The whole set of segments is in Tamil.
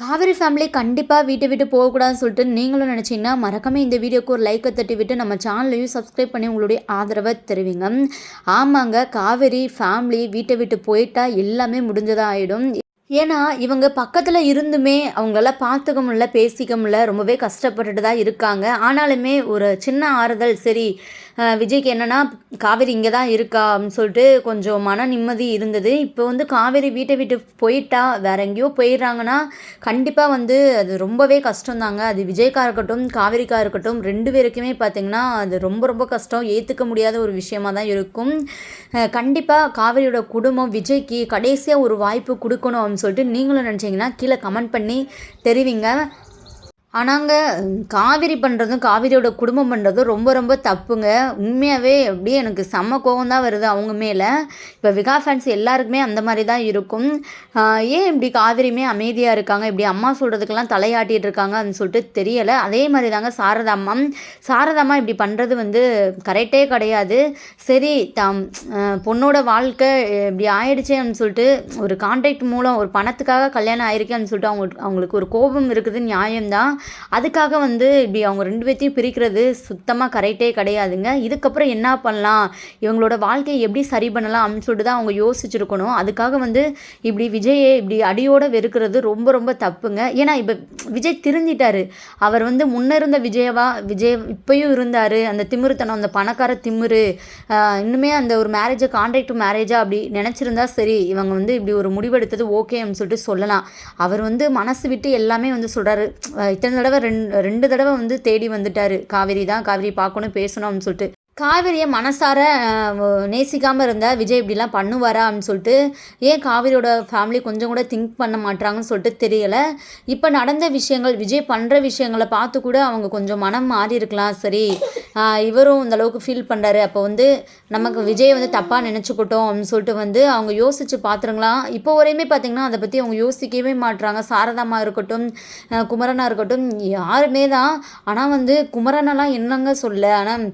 காவேரி ஃபேமிலி கண்டிப்பாக வீட்டை விட்டு போகக்கூடாதுன்னு சொல்லிட்டு நீங்களும் நினச்சிங்கன்னா மறக்காம இந்த வீடியோக்கு ஒரு லைக்கை தட்டி விட்டு நம்ம சேனலையும் சப்ஸ்கிரைப் பண்ணி உங்களுடைய ஆதரவை தெரிவிங்க. ஆமாங்க காவேரி ஃபேமிலி வீட்டை விட்டு போயிட்டா எல்லாமே முடிஞ்சதாக ஆகிடும் ஏன்னா இவங்க பக்கத்தில் இருந்துமே அவங்களால பார்த்துக்க முடியல பேசிக்க முடியல ரொம்பவே கஷ்டப்பட்டுட்டு தான் இருக்காங்க. ஆனாலுமே ஒரு சின்ன ஆறுதல் சரி விஜய்க்கு என்னன்னா காவேரி இங்கே தான் இருக்கா அப்படின்னு சொல்லிட்டு கொஞ்சம் மன நிம்மதி இருந்தது. இப்போ வந்து காவேரி வீட்டை விட்டு போயிட்டா வேற எங்கேயோ போயிடுறாங்கன்னா கண்டிப்பாக வந்து அது ரொம்பவே கஷ்டம் தாங்க. அது விஜய்க்கா இருக்கட்டும் காவேரிக்கா இருக்கட்டும் ரெண்டு பேருக்குமே பார்த்திங்கன்னா அது ரொம்ப ரொம்ப கஷ்டம். ஏற்றுக்க முடியாத ஒரு விஷயமா தான் இருக்கும். கண்டிப்பாக காவேரியோட குடும்பம் விஜய்க்கு கடைசியாக ஒரு வாய்ப்பு கொடுக்கணும் சொல்லிட்டு நீங்களும் நினச்சிங்கன்னா கீழே கமெண்ட் பண்ணி தெரிவிங்க. ஆனாங்க காவேரி பண்ணுறதும் காவேரியோட குடும்பம் பண்ணுறதும் ரொம்ப ரொம்ப தப்புங்க. உண்மையாகவே அப்படியே எனக்கு செம்ம கோவம் தான் வருது அவங்க மேலே. இப்போ விகா ஃபேன்ஸ் எல்லாருக்குமே அந்த மாதிரி தான் இருக்கும். ஏன் இப்படி காவேரியுமே அமைதியாக இருக்காங்க? இப்படி அம்மா சொல்கிறதுக்கெல்லாம் தலையாட்டிகிட்டு இருக்காங்க அப்படின்னு சொல்லிட்டு தெரியலை. அதே மாதிரி தாங்க சாரதாம்மா சாரதாம்மா இப்படி பண்ணுறது வந்து கரெக்டே கிடையாது. சரி தாம் பொண்ணோட வாழ்க்கை இப்படி ஆயிடுச்சே அப்படின்னு சொல்லிட்டு ஒரு கான்ட்ராக்ட் மூலம் ஒரு பணத்துக்காக கல்யாணம் ஆயிருக்கேன்னு சொல்லிட்டு அவங்க அவங்களுக்கு ஒரு கோபம் இருக்குது நியாயம்தான். அதுக்காக வந்து இப்படி அவங்க ரெண்டு பேர்த்தையும் பிரிக்கிறது சுத்தமாக கரெக்டே கிடையாதுங்க. இதுக்கப்புறம் என்ன பண்ணலாம்? இவங்களோட வாழ்க்கையை எப்படி சரி பண்ணலாம் அப்படின்னு சொல்லிட்டு தான் அவங்க யோசிச்சிருக்கணும். அதுக்காக வந்து இப்படி விஜயை இப்படி அடியோட வெறுக்கிறது ரொம்ப ரொம்ப தப்புங்க. ஏன்னா இப்போ விஜய் திருந்திட்டாரு. அவர் வந்து முன்ன இருந்த விஜயவா விஜய் இப்பயும் இருந்தார். அந்த திமிருத்தனம் அந்த பணக்கார திமிரு இன்னுமே அந்த ஒரு மேரேஜை கான்ட்ராக்ட் மேரேஜாக அப்படி நினச்சிருந்தா சரி இவங்க வந்து இப்படி ஒரு முடிவெடுத்தது ஓகே அப்படின்னு சொல்லிட்டு சொல்லலாம். அவர் வந்து மனசு விட்டு எல்லாமே வந்து சொல்கிறாரு இத்தனை தடவை ரெண்டு ரெண்டு தடவை வந்து தேடி வந்துட்டாரு. காவேரி தான் காவேரி பார்க்கணும் பேசணும் அப்படின்னு சொல்லிட்டு. காவிரியை மனசார நேசிக்காமல் இருந்தால் விஜய் இப்படிலாம் பண்ணுவாரா அப்படின்னு சொல்லிட்டு ஏன் காவிரியோட ஃபேமிலி கொஞ்சம் கூட திங்க் பண்ண மாட்றாங்கன்னு சொல்லிட்டு தெரியலை. இப்போ நடந்த விஷயங்கள் விஜய் பண்ணுற விஷயங்களை பார்த்து கூட அவங்க கொஞ்சம் மனம் மாறி இருக்கலாம். சரி இவரும் இந்த அளவுக்கு ஃபீல் பண்ணுறாரு அப்போ வந்து நமக்கு விஜய் வந்து தப்பாக நினச்சிக்கிட்டோம் அப்படின்னு சொல்லிட்டு வந்து அவங்க யோசித்து பார்த்துருங்களாம் இப்போ வரையுமே பார்த்தீங்கன்னா அதை பற்றி அவங்க யோசிக்கவே மாட்டுறாங்க சாரதாமா இருக்கட்டும் குமரனாக இருக்கட்டும் யாருமே தான். ஆனால் வந்து குமரனெல்லாம் என்னங்க சொல்ல? ஆனால்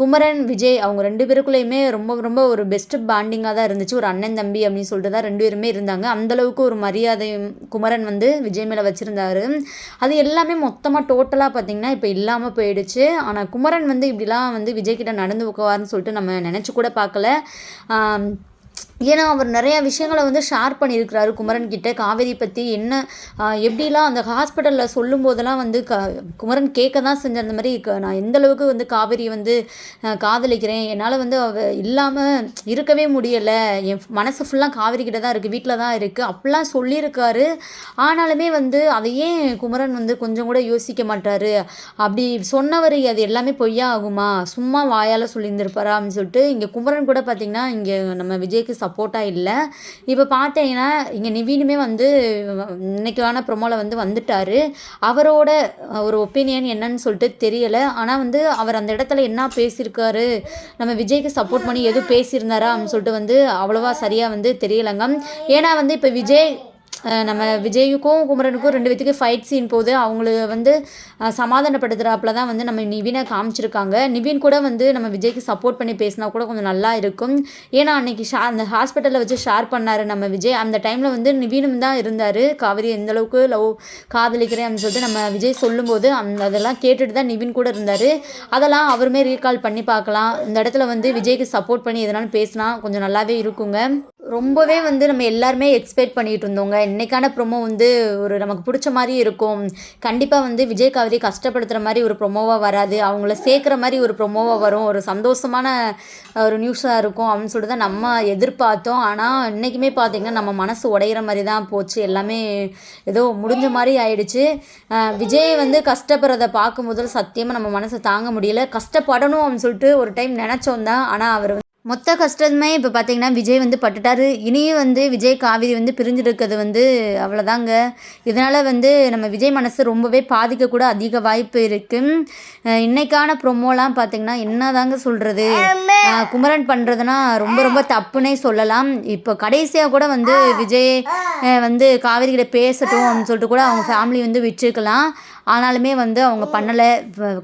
குமரன் விஜய் அவங்க ரெண்டு பேருக்குள்ளேயுமே ரொம்ப ரொம்ப ஒரு பெஸ்ட் பாண்டிங்காக தான் இருந்துச்சு. ஒரு அண்ணன் தம்பி அப்படின்னு சொல்லிட்டு தான் ரெண்டு பேருமே இருந்தாங்க. அந்தளவுக்கு ஒரு மரியாதை குமரன் வந்து விஜய் மேலே வச்சுருந்தாரு. அது எல்லாமே மொத்தமாக டோட்டலாக பார்த்தீங்கன்னா இப்போ இல்லாமல் போயிடுச்சு. ஆனால் குமரன் வந்து இப்படிலாம் வந்து விஜய் கிட்ட நடந்து உட்காருன்னு சொல்லிட்டு நம்ம நினச்சி கூட பார்க்கல. ஏன்னா அவர் நிறையா விஷயங்களை வந்து ஷேர் பண்ணியிருக்கிறாரு குமரன் கிட்ட. காவேரி பற்றி என்ன எப்படிலாம் அந்த ஹாஸ்பிட்டலில் சொல்லும் போதெல்லாம் வந்து க குமரன் கேட்க தான் செஞ்ச அந்த மாதிரி க- நான் எந்த அளவுக்கு வந்து காவேரி வந்து காதலிக்கிறேன். என்னால் வந்து அவ இல்லாமல் இருக்கவே முடியலை. என் மனசு ஃபுல்லாக காவேரி கிட்ட தான் இருக்குது வீட்டில் தான் இருக்குது அப்படிலாம் சொல்லியிருக்காரு. ஆனாலுமே வந்து அதையே குமரன் வந்து கொஞ்சம் கூட யோசிக்க மாட்டாரு? அப்படி சொன்னவர் அது எல்லாமே பொய்யா ஆகுமா? சும்மா வாயால் சொல்லியிருந்திருப்பாரா அப்படின்னு சொல்லிட்டு இங்கே குமரன் கூட பார்த்திங்கன்னா இங்கே நம்ம விஜய்க்கு சப்போர்ட்டாக இல்லை. இப்போ பார்த்தீங்கன்னா இங்கே நிவீனுமே வந்து இன்னைக்கான ப்ரொமோவில் வந்து வந்துட்டார். அவரோட ஒரு ஒப்பீனியன் என்னன்னு சொல்லிட்டு தெரியலை. ஆனால் வந்து அவர் அந்த இடத்துல என்ன பேசியிருக்காரு? நம்ம விஜய்க்கு சப்போர்ட் பண்ணி எதுவும் பேசியிருந்தாரா? அப்படின்னு சொல்லிட்டு வந்து அவ்வளோவா சரியாக வந்து தெரியலைங்க. ஏன்னா வந்து இப்போ விஜய் நம்ம விஜய்க்கும் குமரனுக்கும் ரெண்டு பேத்துக்கு ஃபைட் சீன் போது அவங்கள வந்து சமாதானப்படுத்துகிறாப்புல தான் வந்து நம்ம நிவினை காமிச்சிருக்காங்க. நிவின் கூட வந்து நம்ம விஜய்க்கு சப்போர்ட் பண்ணி பேசினா கூட கொஞ்சம் நல்லா இருக்கும். ஏன்னா அன்னைக்கு ஷா அந்த ஹாஸ்பிட்டலில் வச்சு ஷேர் பண்ணார் நம்ம விஜய். அந்த டைமில் வந்து நிவினும் தான் இருந்தார். காவிரி எந்தளவுக்கு லவ் காதலிக்கிறேன் அப்படின்னு சொல்லிட்டு நம்ம விஜய் சொல்லும்போது அந்த அதெல்லாம் கேட்டுட்டு தான் நிவின் கூட இருந்தார். அதெல்லாம் அவருமே ரீகால் பண்ணி பார்க்கலாம். இந்த இடத்துல வந்து விஜய்க்கு சப்போர்ட் பண்ணி எதனாலும் பேசினா கொஞ்சம் நல்லாவே இருக்குங்க. ரொம்பவே வந்து நம்ம எல்லாருமே எக்ஸ்பெக்ட் பண்ணிட்டு இருந்தோங்க. இன்னைக்கான ப்ரொமோ வந்து ஒரு நமக்கு பிடிச்ச மாதிரி இருக்கும். கண்டிப்பாக வந்து விஜய் காவிரி கஷ்டப்படுத்துகிற மாதிரி ஒரு ப்ரொமோவாக வராது. அவங்கள சேர்க்குற மாதிரி ஒரு ப்ரொமோவாக வரும். ஒரு சந்தோஷமான ஒரு நியூஸாக இருக்கும் அப்படின்னு சொல்லிட்டு தான் நம்ம எதிர்பார்த்தோம். ஆனால் இன்றைக்குமே பார்த்திங்கன்னா நம்ம மனசு உடையிற மாதிரி தான் போச்சு. எல்லாமே ஏதோ முடிஞ்ச மாதிரி ஆயிடுச்சு. விஜய் வந்து கஷ்டப்படுறத பார்க்கும்போது சத்தியமாக நம்ம மனசை தாங்க முடியல. கஷ்டப்படணும் அப்படின்னு சொல்லிட்டு ஒரு டைம் நினச்சோம் தான். ஆனால் அவர் மொத்த கஷ்டமே இப்போ பார்த்தீங்கன்னா விஜய் வந்து பட்டுட்டாரு. இனியும் வந்து விஜய் காவிரி வந்து பிரிஞ்சிருக்கிறது வந்து அவ்வளோதாங்க இதனால் வந்து நம்ம விஜய் மனசு ரொம்பவே பாதிக்கக்கூட அதிக வாய்ப்பு இருக்குது இன்னைக்கான ப்ரொமோலாம் பார்த்தீங்கன்னா என்னதாங்க சொல்கிறது குமரன் பண்ணுறதுனா ரொம்ப ரொம்ப தப்புனே சொல்லலாம். இப்போ கடைசியாக கூட வந்து விஜய் வந்து காவிரி கிட்ட பேசட்டும் அப்படின்னு சொல்லிட்டு கூட அவங்க ஃபேமிலி வந்து விட்டுருக்கலாம். ஆனாலுமே வந்து அவங்க பண்ணலை.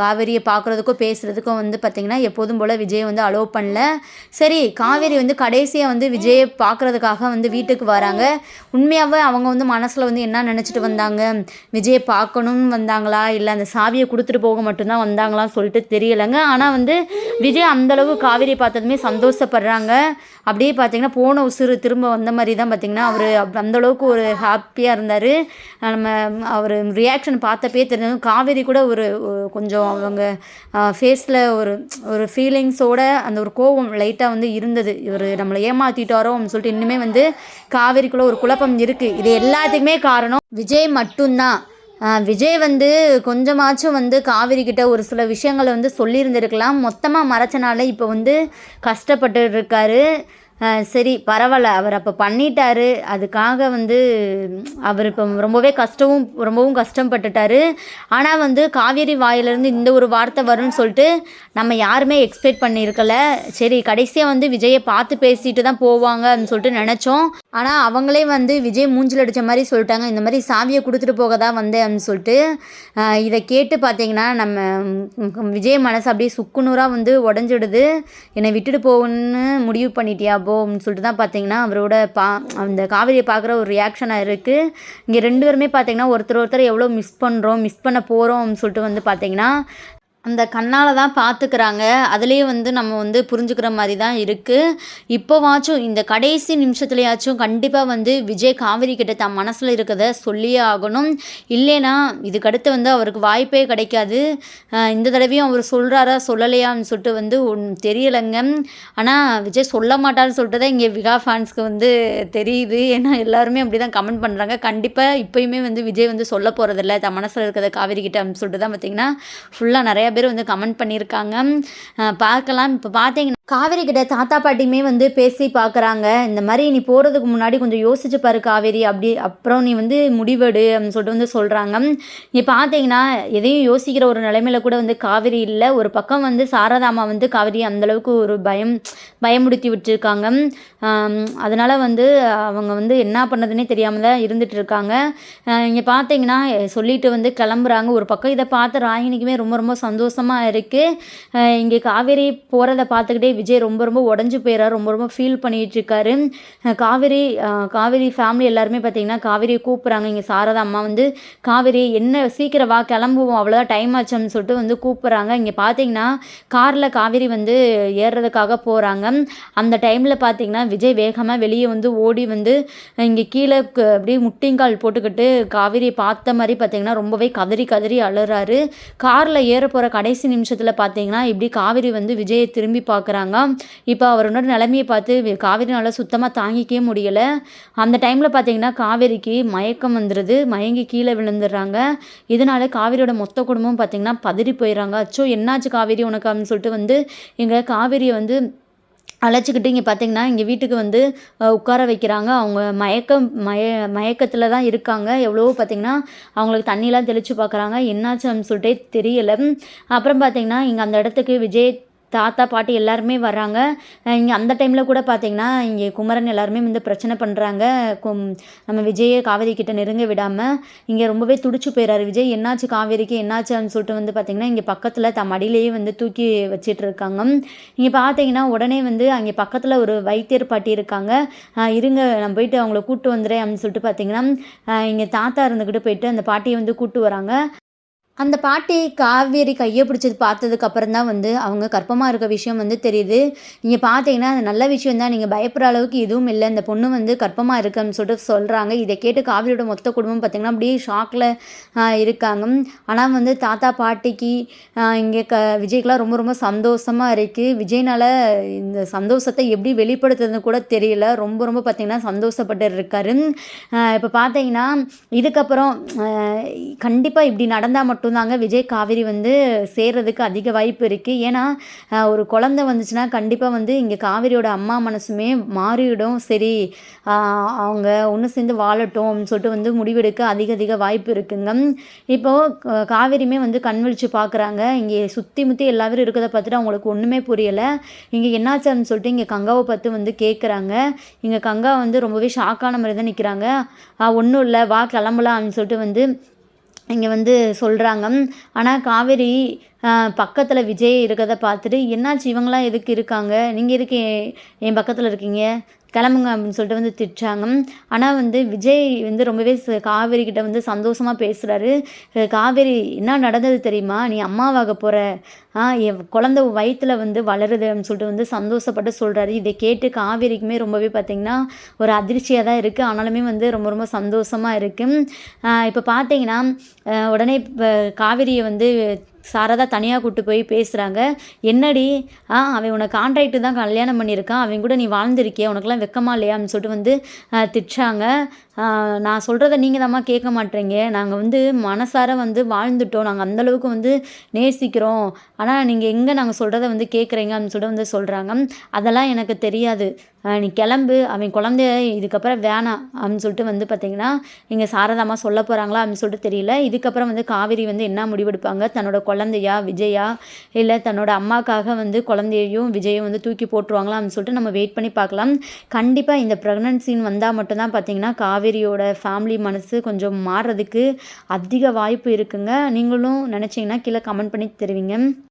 காவேரியை பார்க்குறதுக்கும் பேசுகிறதுக்கும் வந்து பார்த்திங்கன்னா எப்போதும் போல் விஜய் வந்து அலோவ் பண்ணல. சரி காவேரி வந்து கடைசியாக வந்து விஜயை பார்க்குறதுக்காக வந்து வீட்டுக்கு வராங்க. உண்மையாகவே அவங்க வந்து மனசில் வந்து என்ன நினச்சிட்டு வந்தாங்க? விஜயை பார்க்கணும்னு வந்தாங்களா? இல்லை அந்த சாவியை கொடுத்துட்டு போக மட்டும்தான் வந்தாங்களான்னு சொல்லிட்டு தெரியலைங்க. ஆனால் வந்து விஜய் அந்தளவு காவேரியை பார்த்ததுமே சந்தோஷப்படுறாங்க. அப்படியே பார்த்தீங்கன்னா போன உசுறு திரும்ப வந்த மாதிரி தான் பார்த்தீங்கன்னா அவர் அந்தளவுக்கு ஒரு ஹாப்பியாக இருந்தார். நம்ம அவர் ரியாக்ஷன் பார்த்தப்பே தெரிஞ்சது. காவேரி கூட ஒரு கொஞ்சம் அவங்க ஃபேஸில் ஒரு ஒரு ஃபீலிங்ஸோட அந்த ஒரு கோவம் லைட்டாக வந்து இருந்தது. இவர் நம்மளை ஏமாற்றிட்டாரோ அப்படின்னு சொல்லிட்டு இன்னுமே வந்து காவேரிக்குள்ளே ஒரு குழப்பம் இருக்குது இது எல்லாத்துக்குமே காரணம் விஜய் மட்டும்தான். விஜய் வந்து கொஞ்சமாச்சும் வந்து காவேரி கிட்ட ஒரு சில விஷயங்களை வந்து சொல்லியிருந்திருக்கலாம். மொத்தமாக மறைச்சனால இப்போ வந்து கஷ்டப்பட்டு இருக்காரு சரி பரவாயில்ல அவர் அப்போ பண்ணிட்டாரு. அதுக்காக வந்து அவர் இப்போ ரொம்பவே கஷ்டமும் ரொம்பவும் கஷ்டப்பட்டுட்டாரு ஆனால் வந்து காவேரி வாயிலிருந்து இந்த ஒரு வார்த்தை வரும்னு சொல்லிட்டு நம்ம யாருமே எக்ஸ்பெக்ட் பண்ணியிருக்கல சரி கடைசியாக வந்து விஜயை பார்த்து பேசிட்டு தான் போவாங்க அப்படின்னு சொல்லிட்டு நினச்சோம். ஆனால் அவங்களே வந்து விஜய் மூஞ்சில் அடித்த மாதிரி சொல்லிட்டாங்க. இந்த மாதிரி சாவியை கொடுத்துட்டு போக தான் வந்தேன் அப்படின்னு சொல்லிட்டு இதை கேட்டு பார்த்தீங்கன்னா நம்ம விஜய் மனசு அப்படியே சுக்குநூறாக வந்து உடஞ்சிடுது. என்னை விட்டுட்டு போகணுன்னு முடிவு பண்ணிட்டியா போ அப்படின்னு சொல்லிட்டு தான் பார்த்தீங்கன்னா அவரோட பா அந்த காவிரியை பார்க்குற ஒரு ரியாக்ஷனாக இருக்குது இங்கே ரெண்டு பேருமே பார்த்தீங்கன்னா ஒருத்தர் ஒருத்தர் எவ்வளோ மிஸ் பண்ணுறோம் மிஸ் பண்ண போகிறோம் அப்படின்னு சொல்லிட்டு வந்து பார்த்தீங்கன்னா அந்த கண்ணால் தான் பார்த்துக்கிறாங்க அதுலேயே வந்து நம்ம வந்து புரிஞ்சுக்கிற மாதிரி தான் இருக்குது இப்போவாச்சும் இந்த கடைசி நிமிஷத்துலையாச்சும் கண்டிப்பாக வந்து விஜய் காவிரி கிட்ட தான் மனசில் இருக்கிறத சொல்லியே ஆகணும். இல்லைனா இதுக்கடுத்து வந்து அவருக்கு வாய்ப்பே கிடைக்காது. இந்த தடவையும் அவர் சொல்கிறாரா சொல்லலையான்னு சொல்லிட்டு வந்து ஒன் தெரியலைங்க. ஆனால் விஜய் சொல்ல மாட்டாருன்னு சொல்லிட்டு தான் இங்கே விகா ஃபேன்ஸ்க்கு வந்து தெரியுது. ஏன்னா எல்லாருமே அப்படி தான் கமெண்ட் பண்ணுறாங்க கண்டிப்பாக இப்போயுமே வந்து விஜய் வந்து சொல்ல போகிறதில்ல தன் மனசில் இருக்கிறத காவிரி கிட்ட அப்படின்னு சொல்லிட்டு தான் பார்த்திங்கன்னா ஃபுல்லாக நிறையா பேர் வந்து கமெண்ட் பண்ணியிருக்காங்க. பார்க்கலாம். இப்போ பார்த்தீங்கன்னா காவேரி கிட்ட தாத்தா பாட்டியுமே வந்து பேசி பார்க்குறாங்க இந்த மாதிரி நீ போகிறதுக்கு முன்னாடி கொஞ்சம் யோசிச்சு பாரு காவேரி அப்படி அப்புறம் நீ வந்து முடிவெடு அப்படின்னு சொல்லிட்டு வந்து சொல்கிறாங்க நீ பார்த்தீங்கன்னா எதையும் யோசிக்கிற ஒரு நிலைமையில கூட வந்து காவேரி இல்லை. ஒரு பக்கம் வந்து சாரதாமா வந்து காவேரி அந்தளவுக்கு ஒரு பயம் பயமுடுத்தி விட்டுருக்காங்க. அதனால் வந்து அவங்க வந்து என்ன பண்ணதுன்னே தெரியாமல் தான் இருந்துட்டு இருக்காங்க. இங்கே பார்த்தீங்கன்னா சொல்லிட்டு வந்து கிளம்புறாங்க. ஒரு பக்கம் இதை பார்த்து ராகினிக்குமே ரொம்ப ரொம்ப சந்தோஷமாக இருக்குது இங்கே காவேரி போகிறத பார்த்துக்கிட்டே விஜய் ரொம்ப ரொம்ப உடஞ்சி போயிறாரு ரொம்ப ரொம்ப ஃபீல் பண்ணிகிட்டு இருக்காரு காவேரி காவேரி ஃபேமிலி எல்லாருமே பார்த்தீங்கன்னா காவேரியை கூப்பிட்றாங்க. இங்கே சாரதா அம்மா வந்து காவேரி என்ன சீக்கிரம் வா கிளம்புவோம் அவ்வளோதான் டைம் ஆச்சுன்னு சொல்லிட்டு வந்து கூப்பிட்றாங்க. இங்கே பார்த்தீங்கன்னா காரில் காவேரி வந்து ஏறுறதுக்காக போகிறாங்க அந்த டைமில் பார்த்தீங்கன்னா விஜய் வேகமாக வெளியே வந்து ஓடி வந்து இங்கே கீழே அப்படியே முட்டிங்கால் போட்டுக்கிட்டு காவேரியை பார்த்த மாதிரி பார்த்தீங்கன்னா ரொம்பவே கதறி கதறி அழுறாரு. காரில் ஏற போகிற கடைசி நிமிஷத்தில் பார்த்தீங்கன்னா இப்படி காவேரி வந்து விஜயை திரும்பி பார்க்குறாங்க இப்போ அவரோட நிலைமையை பார்த்து காவேரினால் சுத்தமாக தாங்கிக்கவே முடியலை. அந்த டைமில் பார்த்தீங்கன்னா காவேரிக்கு மயக்கம் வந்துடுது மயங்கி கீழே விழுந்துடுறாங்க. இதனால காவேரியோட மொத்த குடும்பம் பார்த்தீங்கன்னா பதறி போயிடுறாங்க. அச்சோ என்னாச்சு காவேரி உனக்கு அப்படின்னு சொல்லிட்டு வந்து எங்கள் காவேரியை வந்து அழைச்சிக்கிட்டு இங்கே பார்த்தீங்கன்னா இங்கே வீட்டுக்கு வந்து உட்கார வைக்கிறாங்க. அவங்க மயக்கம் மய மயக்கத்தில் தான் இருக்காங்க. எவ்வளவோ பார்த்தீங்கன்னா அவங்களுக்கு தண்ணியெலாம் தெளித்து பார்க்குறாங்க என்னாச்சு அப்படின்னு சொல்லிட்டே தெரியலை. அப்புறம் பார்த்தீங்கன்னா இங்கே அந்த இடத்துக்கு விஜய் தாத்தா பாட்டி எல்லாருமே வர்றாங்க. இங்கே அந்த டைமில் கூட பார்த்தீங்கன்னா இங்கே குமரன் எல்லாருமே வந்து பிரச்சனை பண்ணுறாங்க கும் நம்ம விஜயை காவேரி கிட்ட நெருங்க விடாமல் இங்கே ரொம்பவே துடிச்சு போயிறாரு விஜய். என்னாச்சு காவேரிக்கு? என்னாச்சுன்னு சொல்லிட்டு வந்து பார்த்தீங்கன்னா இங்கே பக்கத்தில் தம் மடியிலேயே வந்து தூக்கி வச்சிட்டு இருக்காங்க. இங்கே பார்த்தீங்கன்னா உடனே வந்து அங்கே பக்கத்தில் ஒரு வைத்தியர் பாட்டி இருக்காங்க. இருங்க நான் போயிட்டு அவங்கள கூப்பிட்டு வந்துடுறேன் அப்படின்னு சொல்லிட்டு பார்த்தீங்கன்னா இங்கே தாத்தா இருந்துக்கிட்டு போயிட்டு அந்த பாட்டியை வந்து கூப்பிட்டு வராங்க. அந்த பாட்டி காவேரி கையை பிடிச்சது பார்த்ததுக்கு அப்புறம் தான் வந்து அவங்க கற்பமாக இருக்க விஷயம் வந்து தெரியுது. நீங்கள் பார்த்தீங்கன்னா அது நல்ல விஷயம் தான் நீங்கள் பயப்படுற அளவுக்கு எதுவும் இல்லை. இந்த பொண்ணு வந்து கற்பமாக இருக்குன்னு சொல்லிட்டு சொல்கிறாங்க இதை கேட்டு காவிரியோட மொத்த குடும்பம் பார்த்திங்கன்னா அப்படியே ஷாக்கில் இருக்காங்க. ஆனால் வந்து தாத்தா பாட்டிக்கு இங்கே க விஜய்க்கெலாம் ரொம்ப ரொம்ப சந்தோஷமாக இருக்குது விஜய்னால இந்த சந்தோஷத்தை எப்படி வெளிப்படுத்துறதுன்னு கூட தெரியல. ரொம்ப ரொம்ப பார்த்திங்கன்னா சந்தோஷப்பட்டு இருக்காரு. இப்போ பார்த்தீங்கன்னா இதுக்கப்புறம் கண்டிப்பாக இப்படி நடந்தால் மட்டும் மட்டும்தாங்க. விஜய் காவேரி வந்து சேர்றதுக்கு அதிக வாய்ப்பு இருக்குது ஏன்னா ஒரு குழந்தை வந்துச்சுன்னா கண்டிப்பாக வந்து இங்கே காவேரியோட அம்மா மனசுமே மாறிவிடும். சரி அவங்க ஒன்று சேர்ந்து வாழட்டும் அப்படின்னு சொல்லிட்டு வந்து முடிவெடுக்க அதிக அதிக வாய்ப்பு இருக்குங்க. இப்போது காவேரியுமே வந்து கண் விழிச்சு பார்க்குறாங்க இங்கே சுற்றி முற்றி எல்லாரும் இருக்கிறத பார்த்துட்டு அவங்களுக்கு ஒன்றுமே புரியலை. இங்கே என்னாச்சுன்னு சொல்லிட்டு இங்கே கங்காவை பார்த்து வந்து கேட்குறாங்க இங்கே கங்கா வந்து ரொம்பவே ஷாக்கான மாதிரி தான் நிற்கிறாங்க ஒன்றும் இல்லை வா கிளம்பலாம்னு அப்படின்னு சொல்லிட்டு வந்து இங்கே வந்து சொல்கிறாங்க ஆனால் காவேரி பக்கத்தில் விஜய் இருக்கிறத பார்த்துட்டு என்னாச்சு? இவங்களாம் எதுக்கு இருக்காங்க? நீங்கள் எதுக்கு என் என் பக்கத்தில் இருக்கீங்க? கிளம்புங்க அப்படின்னு சொல்லிட்டு வந்து திட்டாங்க ஆனால் வந்து விஜய் வந்து ரொம்பவே ச காவேரி கிட்ட வந்து சந்தோஷமாக பேசுகிறாரு காவேரி என்ன நடந்தது தெரியுமா? நீ அம்மாவாக போகிற என் குழந்த வயிற்றில் வந்து வளருது அப்படின்னு சொல்லிட்டு வந்து சந்தோஷப்பட்டு சொல்கிறாரு இதை கேட்டு காவேரிக்குமே ரொம்பவே பார்த்திங்கன்னா ஒரு அதிர்ச்சியாக தான் இருக்குது ஆனாலுமே வந்து ரொம்ப ரொம்ப சந்தோஷமாக இருக்குது இப்போ பார்த்தீங்கன்னா உடனே இப்போ காவேரியை வந்து சாரதா தனியாக கூப்பிட்டு போய் பேசுகிறாங்க என்னடி? ஆ அவன் உனக்கு கான்ட்ராக்ட் தான் கல்யாணம் பண்ணியிருக்கான். அவன் கூட நீ வாழ்ந்திருக்கிய? உனக்குலாம் வெக்கமா இல்லையா? அப்படின்னு சொல்லிட்டு வந்து திட்டாங்க நான் சொல்கிறத நீங்கள் தாம்மா கேட்க மாட்டேறீங்க நாங்கள் வந்து மனசார வந்து வாழ்ந்துட்டோம். நாங்கள் அந்தளவுக்கு வந்து நேசிக்கிறோம். ஆனால் நீங்கள் எங்கே நாங்கள் சொல்கிறத வந்து கேட்குறீங்க? அப்படின்னு சொல்லிட்டு வந்து சொல்கிறாங்க அதெல்லாம் எனக்கு தெரியாது. நீ கிளம்பு. அவன் குழந்தைய இதுக்கப்புறம் வேணாம். அப்படின்னு சொல்லிட்டு வந்து பார்த்திங்கன்னா இங்கே சாரதாமா சொல்ல போகிறாங்களா அப்படின்னு சொல்லிட்டு தெரியல. இதுக்கப்புறம் வந்து காவேரி வந்து என்ன முடிவெடுப்பாங்க? தன்னோட குழந்தையா விஜயா? இல்லை தன்னோட அம்மாக்காக வந்து குழந்தையையும் விஜயும் வந்து தூக்கி போட்டுருவாங்களா அப்படின்னு சொல்லிட்டு நம்ம வெயிட் பண்ணி பார்க்கலாம். கண்டிப்பாக இந்த ப்ரெக்னன்சின்னு வந்தால் மட்டும்தான் பார்த்திங்கன்னா காவேரியோட ஃபேமிலி மனசு கொஞ்சம் மாறுறதுக்கு அதிக வாய்ப்பு இருக்குங்க. நீங்களும் நினச்சிங்கன்னா கீழே கமெண்ட் பண்ணி தெரிவிங்க.